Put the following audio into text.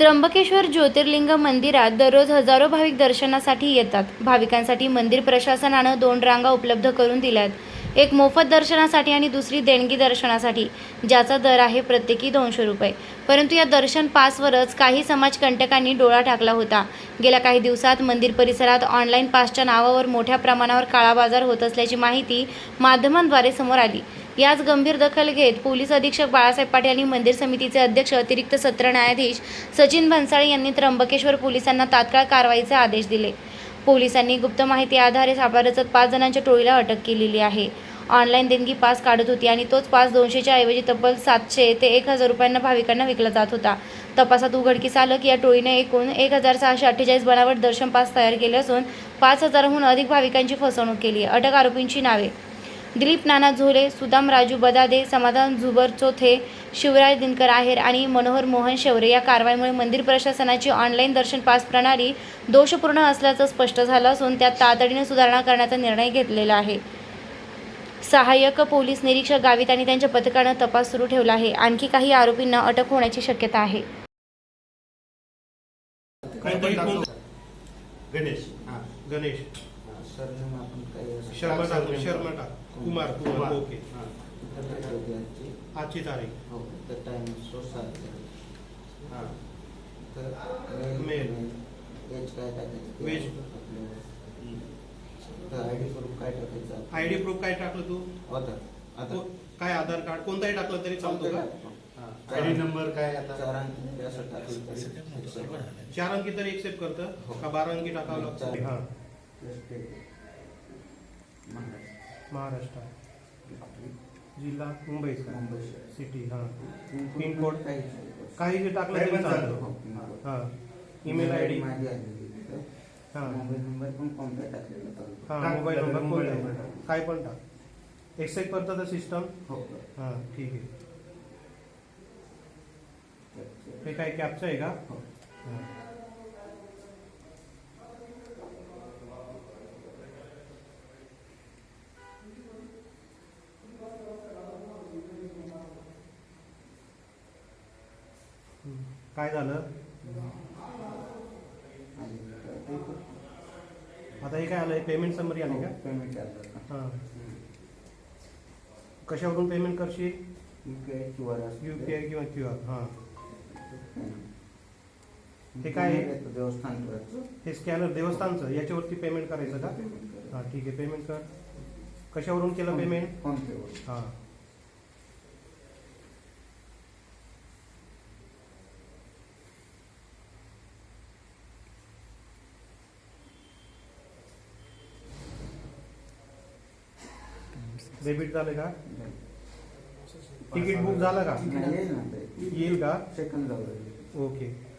त्र्यंबकेश्वर ज्योतिर्लिंग मंदिरात दररोज हजारो भाविक दर्शनासाठी येतात. भाविकांसाठी मंदिर प्रशासनानं दोन रांगा उपलब्ध करून दिल्यात. एक मोफत दर्शनासाठी आणि दुसरी देणगी दर्शनासाठी ज्याचा दर आहे प्रत्येकी दोनशे रुपये. परंतु या दर्शन पासवरच काही समाजकंटकांनी डोळा टाकला होता. गेल्या काही दिवसात मंदिर परिसरात ऑनलाईन पासच्या नावावर मोठ्या प्रमाणावर काळाबाजार होत असल्याची माहिती माध्यमांद्वारे समोर आली. याच गंभीर दखल घेत पोलीस अधीक्षक बाळासाहेब पाटील यांनी मंदिर समितीचे अध्यक्ष अतिरिक्त सत्र न्यायाधीश सचिन भन्साळे यांनी त्र्यंबकेश्वर पोलिसांना तात्काळ कारवाईचे आदेश दिले. पोलिसांनी गुप्त माहिती आधारे सापळा रचत पाच जणांच्या टोळीला अटक केलेली आहे. ऑनलाईन देणगी पास काढत होती आणि तोच पास दोनशेच्या ऐवजी तब्बल सातशे ते एक हजार रुपयांना भाविकांना विकला जात होता. तपासात उघडकीस आलं की या टोळीने एकूण एक हजार सहाशे अठ्ठेचाळीस बनावट दर्शन पास तयार केले असून पाच हजाराहून अधिक भाविकांची फसवणूक केली अटक आरोपींची नावे दिलीप नाना झोले सुदाम राजू बदादे समाधान झुबर चोथे शिवराज दिनकर आहेर आणि मनोहर मोहन शौरे या कारवाईमुळे मंदिर प्रशासनाची ऑनलाईन दर्शन पास प्रणाली दोषपूर्ण असल्याचं स्पष्ट झालं असून त्यात तातडीने सुधारणा करण्याचा निर्णय घेतलेला आहे. सहाय्यक पोलीस निरीक्षक गावित आणि त्यांच्या पथकानं तपास सुरू ठेवला आहे. आणखी काही आरोपींना अटक होण्याची शक्यता आहे. गणेश. हा. गणेश. शर्मा शर्मा टाक कुमार कुमार. ओके. हा. आजची. तारीख. हो तर टाइम सो सात हा. तर मेल. वेज काय टाकायचं. तर आय डी प्रूफ काय टाकायचं? आय डी प्रूफ काय टाकलं तू? होता आता को- काय आधार कार्ड? कोणताही टाकलं तरी चालतो का? आयडी नंबर काय आता? चार अंकी असं टाकलं. चार अंकी तरी एक्सेप्ट करतं? हो. का बारा अंकी टाकावं लागतं. हा. महाराष्ट्र. महाराष्ट्र जिल्हा मुंबई मुंबई सिटी हा पिनकोड. काही जे टाकलं तरी चालतं. हो. हा ईमेल आय डी माझी आलेली तिथं. हा मोबाईल नंबर पण कॉन्टॅक्ट टाकलेला चालतो हा मोबाईल मोबाईल नंबर टाक. काय पण टाक एक्सेप्ट करतं तर सिस्टम हो हा ठीक आहे हे काय कॅपचं आहे का हो. हा. काय झालं? आता हे काय आलंय पेमेंट समरी आली का? पेमेंट हा. कशावरून पेमेंट करशील? UPI Q R U P I किंवा क्यू आर हां. ते काय? आहे? देवस्थान हे स्कॅनर देवस्थानचं याच्यावरती पेमेंट करायचं का? हां ठीक आहे. पेमेंट कर. कशावरून केलं पेमेंट फोन पेवर हां. डेबिट झालं का? तिकीट बुक झालं का? येईल का? सेकंद जाऊ ओके.